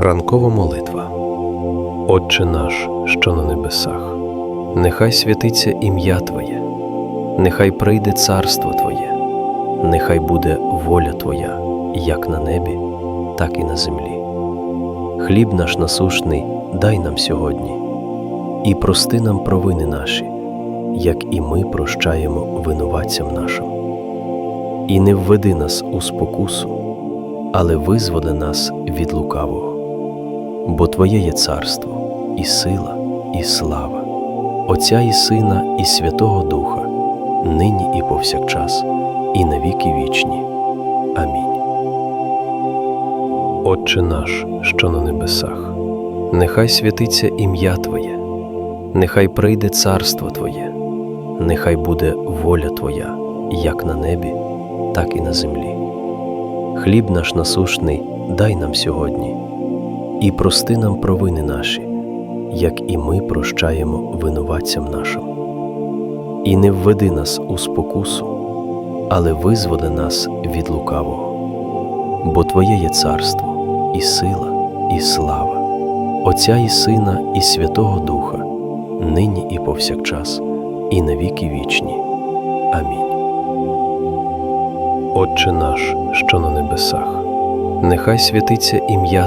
Ранкова молитва. Отче наш, що на небесах, нехай святиться ім'я Твоє, нехай прийде царство Твоє, нехай буде воля Твоя, як на небі, так і на землі. Хліб наш насушний дай нам сьогодні, і прости нам провини наші, як і ми прощаємо винуватцям нашим. І не введи нас у спокусу, але визволи нас від лукавого. Бо Твоє є царство, і сила, і слава, Отця і Сина, і Святого Духа, нині і повсякчас, і на віки вічні. Амінь. Отче наш, що на небесах, нехай святиться ім'я Твоє, нехай прийде царство Твоє, нехай буде воля Твоя, як на небі, так і на землі. Хліб наш насушний дай нам сьогодні, і прости нам провини наші, як і ми прощаємо винуватцям нашим. І не введи нас у спокусу, але визволи нас від лукавого. Бо Твоє є царство, і сила, і слава, Отця і Сина, і Святого Духа, нині і повсякчас, і на віки вічні. Амінь. Отче наш, що на небесах, нехай святиться ім'я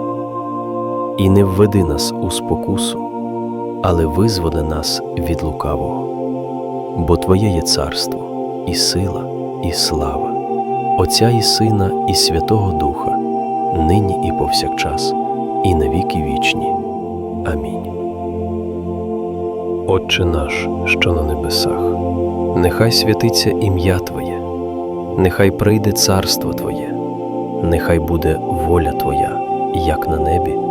І не введи нас у спокусу, але визволи нас від лукавого. Бо Твоє є царство, і сила, і слава, Отця і Сина, і Святого Духа, нині і повсякчас, і на віки вічні. Амінь. Отче наш, що на небесах, нехай святиться ім'я Твоє, нехай прийде царство Твоє, нехай буде воля Твоя, як на небі,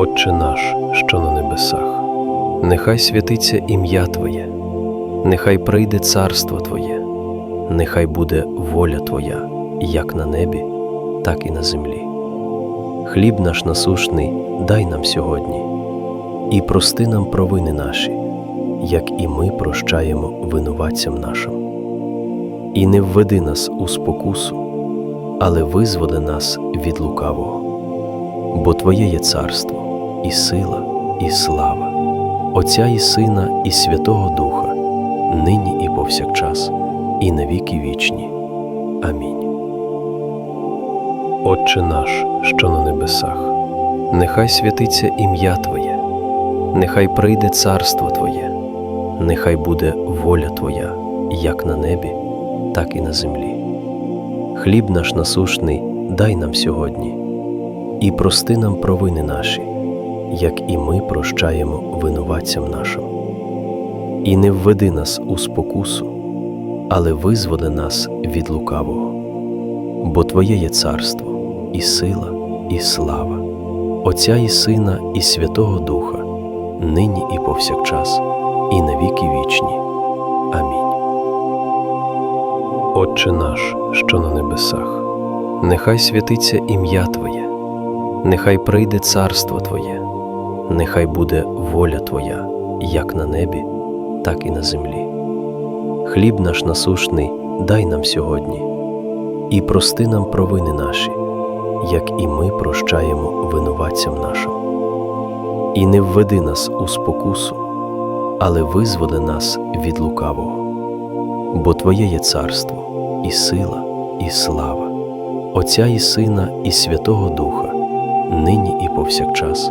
Отче наш, що на небесах, нехай святиться ім'я Твоє, нехай прийде царство Твоє, нехай буде воля Твоя, як на небі, так і на землі. Хліб наш насушний дай нам сьогодні, і прости нам провини наші, як і ми прощаємо винуватцям нашим. І не введи нас у спокусу, але визволи нас від лукавого. Бо Твоє є царство, і сила, і слава, Отця і Сина, і Святого Духа, нині і повсякчас, і на віки вічні. Амінь. Отче наш, що на небесах, нехай святиться ім'я Твоє, нехай прийде царство Твоє, нехай буде воля Твоя, як на небі, так і на землі. Хліб наш насушний дай нам сьогодні, і прости нам провини наші, як і ми прощаємо винуватцям нашим. І не введи нас у спокусу, але визволи нас від лукавого. Бо Твоє є царство, і сила, і слава, Отця і Сина, і Святого Духа, нині і повсякчас, і на віки вічні. Амінь. Отче наш, що на небесах, нехай святиться ім'я Твоє, нехай прийде царство Твоє, нехай буде воля Твоя, як на небі, так і на землі. Хліб наш насушний дай нам сьогодні, і прости нам провини наші, як і ми прощаємо винуватцям нашим. І не введи нас у спокусу, але визволи нас від лукавого. Бо Твоє є царство, і сила, і слава, Отця і Сина, і Святого Духа, нині і повсякчас,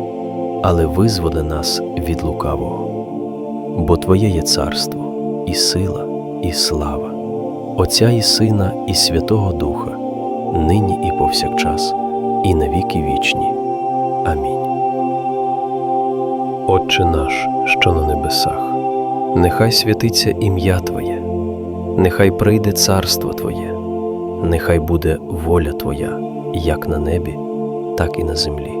але визволи нас від лукавого. Бо Твоє є царство, і сила, і слава, Отця і Сина, і Святого Духа, нині і повсякчас, і на віки вічні. Амінь. Отче наш, що на небесах, нехай святиться ім'я Твоє, нехай прийде царство Твоє, нехай буде воля Твоя, як на небі, так і на землі.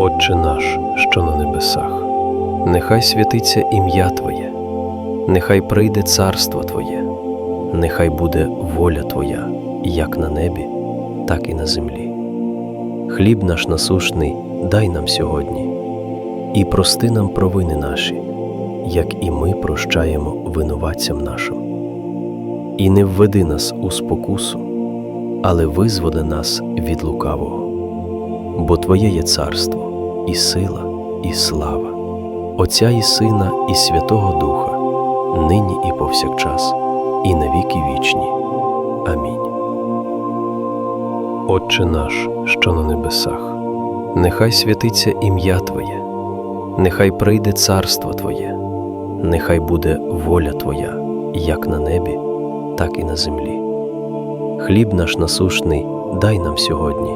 Отче наш, що на небесах, нехай святиться ім'я Твоє, нехай прийде царство Твоє, нехай буде воля Твоя, як на небі, так і на землі. Хліб наш насушний дай нам сьогодні, і прости нам провини наші, як і ми прощаємо винуватцям нашим. І не введи нас у спокусу, але визволи нас від лукавого. Бо Твоє є царство, і сила, і слава, Отця і Сина, і Святого Духа, нині і повсякчас, і на віки вічні. Амінь. Отче наш, що на небесах, нехай святиться ім'я Твоє, нехай прийде царство Твоє, нехай буде воля Твоя, як на небі, так і на землі. Хліб наш насушний дай нам сьогодні,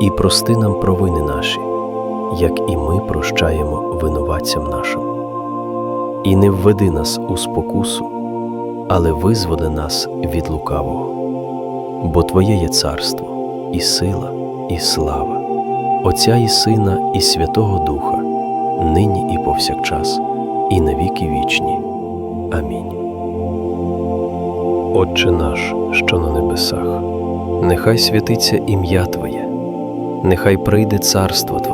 і прости нам провини наші, як і ми прощаємо винуватцям нашим. І не введи нас у спокусу, але визволи нас від лукавого. Бо Твоє є царство, і сила, і слава, Отця і Сина, і Святого Духа, нині і повсякчас, і на віки вічні. Амінь. Отче наш, що на небесах, нехай святиться ім'я Твоє, нехай прийде царство Твоє,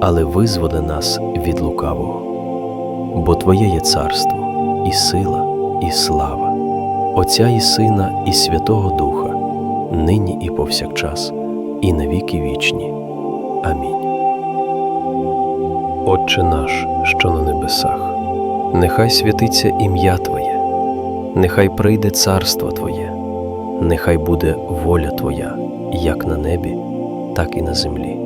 але визволи нас від лукавого. Бо Твоє є царство, і сила, і слава, Отця і Сина, і Святого Духа, нині і повсякчас, і на віки вічні. Амінь. Отче наш, що на небесах, нехай святиться ім'я Твоє, нехай прийде царство Твоє, нехай буде воля Твоя, як на небі, так і на землі.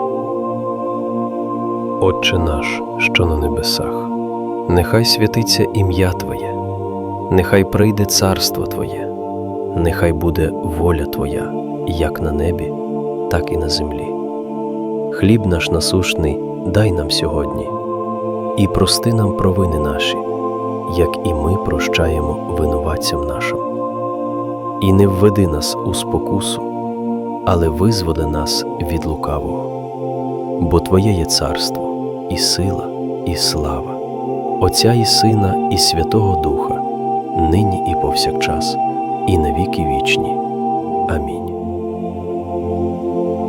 Отче наш, що на небесах, нехай святиться ім'я Твоє, нехай прийде царство Твоє, нехай буде воля Твоя, як на небі, так і на землі. Хліб наш насушний дай нам сьогодні, і прости нам провини наші, як і ми прощаємо винуватцям нашим. І не введи нас у спокусу, але визволи нас від лукавого. Бо Твоє є царство, і сила, і слава, Отця і Сина, і Святого Духа, нині і повсякчас, і на віки вічні. Амінь.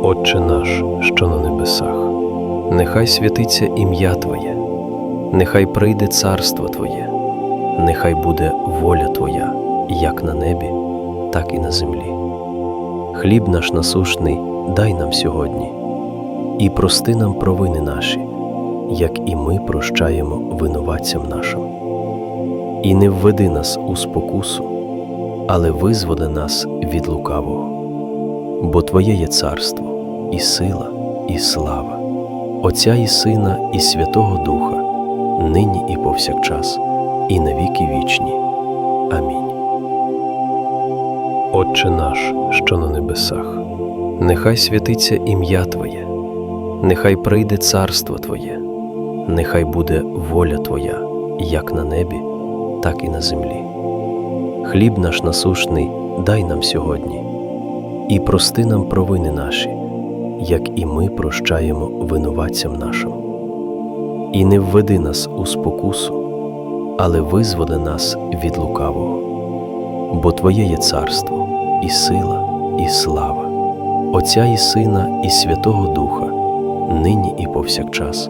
Отче наш, що на небесах, нехай святиться ім'я Твоє, нехай прийде царство Твоє, нехай буде воля Твоя, як на небі, так і на землі. Хліб наш насушний дай нам сьогодні, і прости нам провини наші, як і ми прощаємо винуватцям нашим. І не введи нас у спокусу, але визволи нас від лукавого. Бо Твоє є царство, і сила, і слава, Отця і Сина, і Святого Духа, нині і повсякчас, і на віки вічні. Амінь. Отче наш, що на небесах, нехай святиться ім'я Твоє, нехай прийде царство Твоє, нехай буде воля Твоя, як на небі, так і на землі. Хліб наш насушний дай нам сьогодні, і прости нам провини наші, як і ми прощаємо винуватцям нашим. І не введи нас у спокусу, але визволи нас від лукавого. Бо Твоє є царство, і сила, і слава, Отця і Сина, і Святого Духа, нині і повсякчас,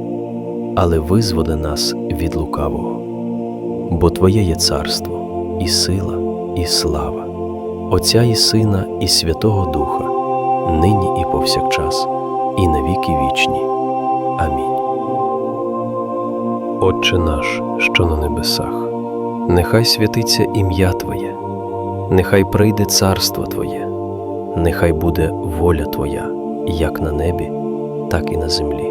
але визволи нас від лукавого. Бо Твоє є царство, і сила, і слава, Отця і Сина, і Святого Духа, нині і повсякчас, і на віки вічні. Амінь. Отче наш, що на небесах, нехай святиться ім'я Твоє, нехай прийде царство Твоє, нехай буде воля Твоя, як на небі, так і на землі.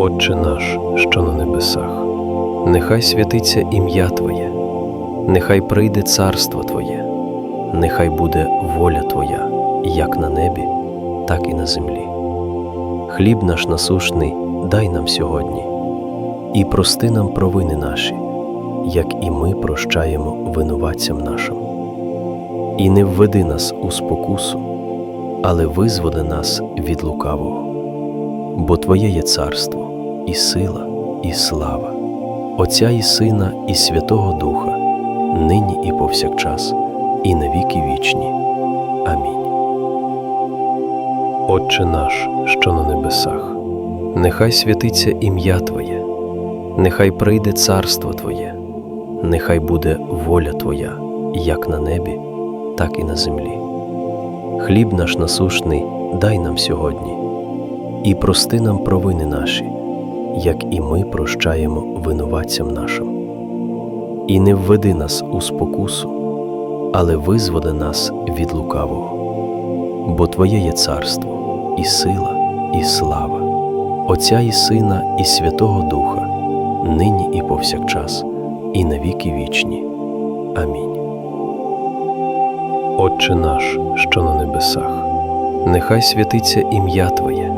Отче наш, що на небесах, нехай святиться ім'я Твоє, нехай прийде царство Твоє, нехай буде воля Твоя, як на небі, так і на землі. Хліб наш насушний дай нам сьогодні, і прости нам провини наші, як і ми прощаємо винуватцям нашим. І не введи нас у спокусу, але визволи нас від лукавого. Бо Твоє є царство, і сила, і слава, Отця і Сина, і Святого Духа, нині і повсякчас, і на віки вічні. Амінь. Отче наш, що на небесах, нехай святиться ім'я Твоє, нехай прийде царство Твоє, нехай буде воля Твоя, як на небі, так і на землі. Хліб наш насушний дай нам сьогодні, і прости нам провини наші, як і ми прощаємо винуватцям нашим. і не введи нас у спокусу, але визволи нас від лукавого. Бо Твоє є царство, і сила, і слава, Отця і Сина, і Святого Духа, нині і повсякчас, і на віки вічні. Амінь. Отче наш, що на небесах, нехай святиться ім'я Твоє,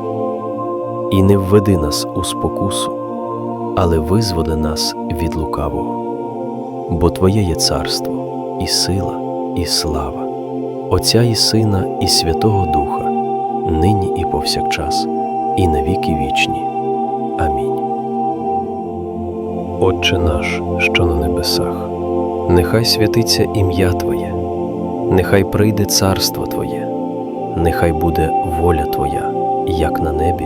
І не введи нас у спокусу, але визволи нас від лукавого. Бо Твоє є царство, і сила, і слава, Отця і Сина, і Святого Духа, нині і повсякчас, і на віки вічні. Амінь. Отче наш, що на небесах, нехай святиться ім'я Твоє, нехай прийде царство Твоє, нехай буде воля Твоя, як на небі,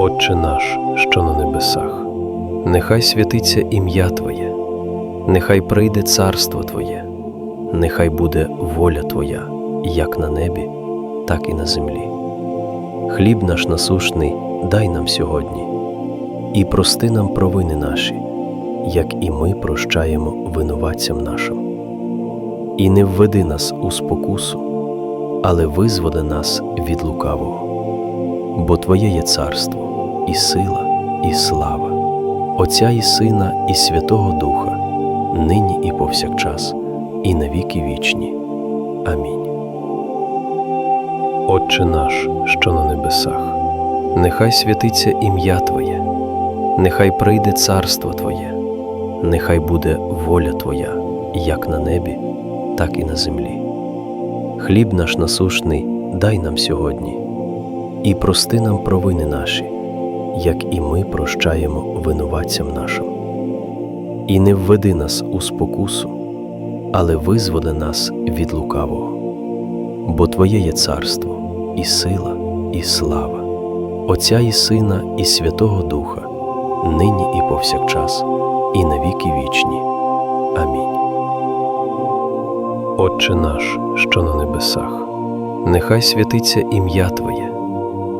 Отче наш, що на небесах, нехай святиться ім'я Твоє, нехай прийде царство Твоє, нехай буде воля Твоя, як на небі, так і на землі. Хліб наш насушний дай нам сьогодні, і прости нам провини наші, як і ми прощаємо винуватцям нашим. І не введи нас у спокусу, але визволи нас від лукавого. Бо Твоє є царство, і сила, і слава, Отця і Сина, і Святого Духа, нині і повсякчас, і на віки вічні. Амінь. Отче наш, що на небесах, нехай святиться ім'я Твоє, нехай прийде царство Твоє, нехай буде воля Твоя, як на небі, так і на землі. Хліб наш насушний дай нам сьогодні, і прости нам провини наші, як і ми прощаємо винуватцям нашим. І не введи нас у спокусу, але визволи нас від лукавого. Бо Твоє є царство, і сила, і слава, Отця і Сина, і Святого Духа, нині і повсякчас, і на віки вічні. Амінь. Отче наш, що на небесах, нехай святиться ім'я Твоє,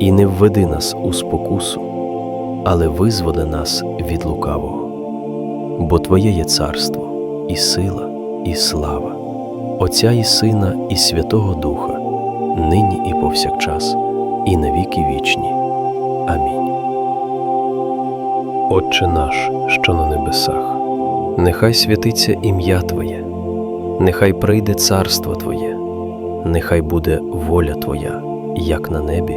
І не введи нас у спокусу, але визволи нас від лукавого. Бо Твоє є царство, і сила, і слава, Отця і Сина, і Святого Духа, нині і повсякчас, і на віки вічні. Амінь. Отче наш, що на небесах, нехай святиться ім'я Твоє, нехай прийде царство Твоє, нехай буде воля Твоя, як на небі,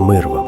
Мир вам.